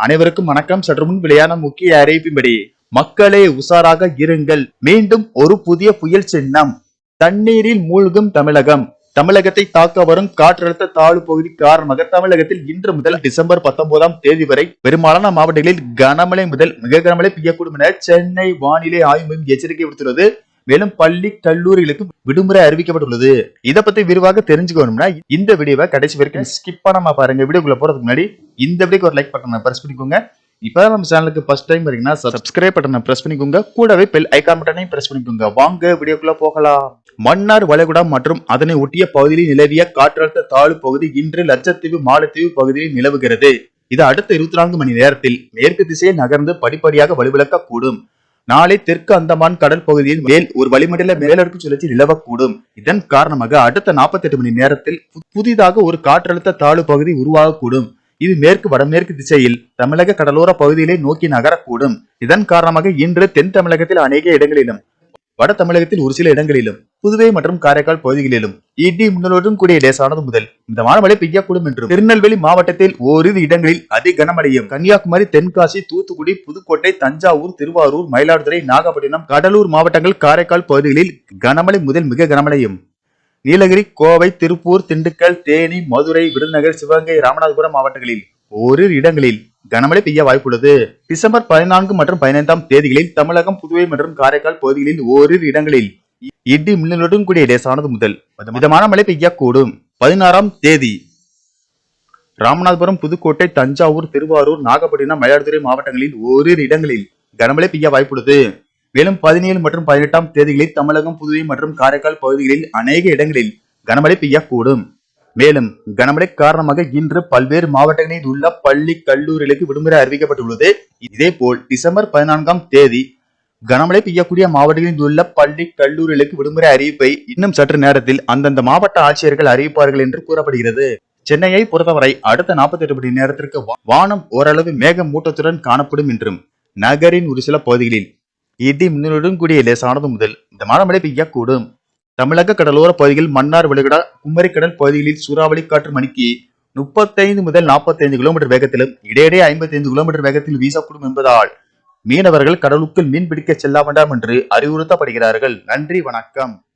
அனைவருக்கும் வணக்கம். சற்று முன் வெளியான முக்கிய அறிவிப்பின்படி மக்களே உஷாராக இருங்கள். மீண்டும் ஒரு புதிய புயல் சின்னம். தண்ணீரில் மூழ்கும் தமிழகம். தமிழகத்தை தாக்க வரும் காற்றழுத்த தாழ்வு பகுதி காரணமாக தமிழகத்தில் இன்று முதல் டிசம்பர் பத்தொன்பதாம் தேதி வரை பெரும்பாலான மாவட்டங்களில் கனமழை முதல் மிக கனமழை பெய்யக்கூடும் என சென்னை வானிலை ஆய்வு மையம் எச்சரிக்கை விடுத்துள்ளது. மேலும் பள்ளி கல்லூரிகளுக்கு விடுமுறை அறிவிக்கப்பட்டுள்ளது. இத பத்தி விரிவாக தெரிஞ்சுக்கணும்னா இந்த வீடியோவை கடைசி வரைக்கும் ஸ்கிப் பண்ணாம பாருங்க. வீடியோக்குள்ள போறதுக்கு முன்னாடி இந்த வீடியோக்கு ஒரு லைக் பட்டனை பிரஸ் பண்ணிக்கோங்க. இப்பதான் நம்ம சேனலுக்கு ஃபர்ஸ்ட் டைம் வரீங்கன்னா சப்ஸ்கிரைப் பட்டனை பிரஸ் பண்ணிக்கோங்க. கூடவே பெல் ஐக்கான் பட்டனையும் பிரஸ் பண்ணிக்கோங்க. வாங்க வீடியோக்குள்ள போகலாம். மன்னார் வளைகுடா மற்றும் அதனை ஒட்டிய பகுதியில் நிலவிய காற்றழுத்த தாழ்வு பகுதி இன்று லட்சத்தீவு மாலத்தீவு பகுதியில் நிலவுகிறது. இது அடுத்த இருபத்தி நான்கு மணி நேரத்தில் மேற்கு திசையில் நகர்ந்து படிப்படியாக வலுவிழக்க கூடும் நாளை தெற்கு அந்தமான் கடல் பகுதியில் மேல் ஒரு வளிமண்டல மேலடுக்கு சுழற்சி நிலவக்கூடும். இதன் காரணமாக அடுத்த 48 மணி நேரத்தில் புதிதாக ஒரு காற்றழுத்த தாழ்வு பகுதி உருவாகக்கூடும். இது மேற்கு வடமேற்கு திசையில் தமிழக கடலோர பகுதியிலே நோக்கி நகரக்கூடும். இதன் காரணமாக இன்று தென் தமிழகத்தில் அநேக இடங்களிலும் வட தமிழகத்தில் ஒரு சில இடங்களிலும் புதுவை மற்றும் காரைக்கால் பகுதிகளிலும் இடி முன்னலுடன் கூடிய லேசானது முதல். மிதமான மழை பெய்யக்கூடும் என்றும் திருநெல்வேலி மாவட்டத்தில் ஓரிரு இடங்களில் அதி கனமழையும் கன்னியாகுமரி தென்காசி தூத்துக்குடி புதுக்கோட்டை தஞ்சாவூர் திருவாரூர் மயிலாடுதுறை நாகப்பட்டினம் கடலூர் மாவட்டங்கள் காரைக்கால் பகுதிகளில் கனமழை முதல் மிக கனமழையும். நீலகிரி கோவை திருப்பூர் திண்டுக்கல் தேனி மதுரை விருதுநகர் சிவகங்கை ராமநாதபுரம் மாவட்டங்களில் ஓரிரு இடங்களில் கனமழை பெய்ய வாய்ப்புள்ளது. டிசம்பர் பதினான்கு மற்றும் பதினைந்தாம் தேதிகளில் தமிழகம் புதுவை மற்றும் காரைக்கால் பகுதிகளில் ஓரிரு இடங்களில் இடி மின்னலுடன் கூடிய லேசானது முதல் மிதமான மழை பெய்யக்கூடும் பதினாறாம் தேதி ராமநாதபுரம் புதுக்கோட்டை தஞ்சாவூர் திருவாரூர் நாகப்பட்டினம் மயிலாடுதுறை மாவட்டங்களில் ஓரிரு இடங்களில் கனமழை பெய்ய வாய்ப்புள்ளது மேலும் பதினேழு மற்றும் பதினெட்டாம் தேதிகளில் தமிழகம் புதுவை மற்றும் காரைக்கால் பகுதிகளில் அநேக இடங்களில் கனமழை பெய்யக்கூடும் மேலும் கனமழை காரணமாக இன்று பல்வேறு மாவட்டங்களில் உள்ள பள்ளி கல்லூரிகளுக்கு விடுமுறை அறிவிக்கப்பட்டுள்ளது. இதேபோல் டிசம்பர் பதினான்காம் தேதி கனமழை பெய்யக்கூடிய மாவட்டங்களில் உள்ள பள்ளி கல்லூரிகளுக்கு விடுமுறை அறிவிப்பை இன்னும் சற்று நேரத்தில் அந்தந்த மாவட்ட ஆட்சியர்கள் அறிவிப்பார்கள் என்று கூறப்படுகிறது. சென்னையை பொறுத்தவரை அடுத்த 48 மணி நேரத்திற்கு வானம் ஓரளவு மேகமூட்டத்துடன் காணப்படும் என்றும் நகரின் ஒரு சில பகுதிகளில் இடி மின்னலுடன் கூடிய லேசானது முதல் இந்த மழை பெய்யக்கூடும். தமிழக கடலோர பகுதியில் மன்னார் வளைகுடா குமரிக்கடல் பகுதிகளில் சூறாவளி காற்று மணிக்கு முப்பத்தைந்து முதல் 45 கிலோமீட்டர் வேகத்திலும் இடையிடையே 55 கிலோமீட்டர் வேகத்தில் வீசக்கூடும் என்பதால் மீனவர்கள் கடலுக்குள் மீன் பிடிக்க செல்ல வேண்டாம் என்று அறிவுறுத்தப்படுகிறார்கள். நன்றி வணக்கம்.